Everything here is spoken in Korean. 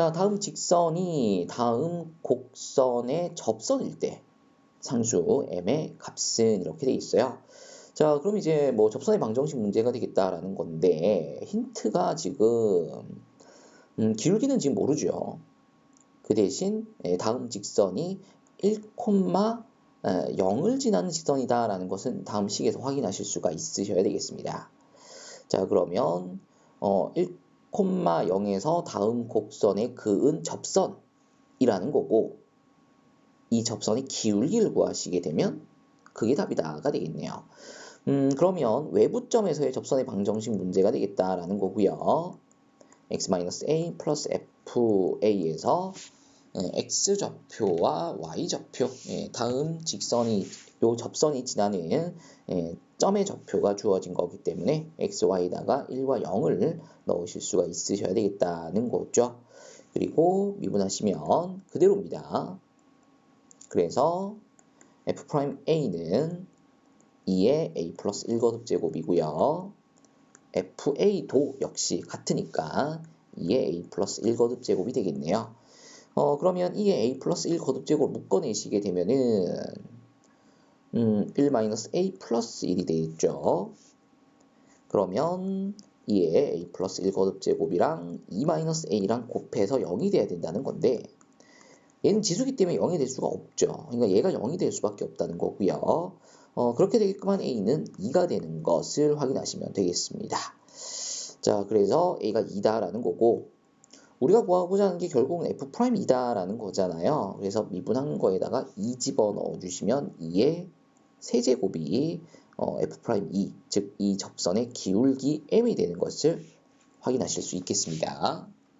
자, 다음 직선이 다음 곡선의 접선일 때 상수 m의 값은 이렇게 돼 있어요. 자, 그럼 이제 뭐 접선의 방정식 문제가 되겠다라는 건데 힌트가 지금 음, 기울기는 지금 모르죠. 그 대신 예, 다음 직선이 1,0을 지나는 직선이다라는 것은 다음 식에서 확인하실 수가 있으셔야 되겠습니다. 자, 그러면 어, 1,0에서 다음 곡선의 그은 접선이라는 거고 이 접선의 기울기를 구하시게 되면 그게 답이다가 되겠네요. 음, 그러면 외부점에서의 접선의 방정식 문제가 되겠다라는 거고요. x-a 플러스 fa에서 x좌표와 y좌표 예, 다음 직선이 요 접선이 지나는 예, 점의 좌표가 주어진 거기 때문에 x, y에다가 1과 0을 넣으실 수가 있으셔야 되겠다는 거죠. 그리고 미분하시면 그대로입니다. 그래서 f'a는 2의 a 플러스 1거듭 제곱이고요. fa도 역시 같으니까 2의 a 플러스 1거듭 제곱이 되겠네요. 어, 그러면 2의 a 플러스 1 거듭 제곱을 묶어내시게 되면은 음, 1-a 플러스 1이 되겠죠. 그러면 2의 a 플러스 1 거듭 제곱이랑 2-a랑 곱해서 0이 돼야 된다는 건데 얘는 지수기 때문에 0이 될 수가 없죠. 그러니까 얘가 0이 될 수밖에 없다는 거고요. 어, 그렇게 되겠구만 a는 2가 되는 것을 확인하시면 되겠습니다. 자, 그래서 a가 2다라는 거고 우리가 구하고자 하는 게 결국은 f'이다라는 거잖아요. 그래서 미분한 거에다가 2 집어넣어 주시면 2의 세제곱이 어, f'2, 즉 이 접선의 기울기 m이 되는 것을 확인하실 수 있겠습니다.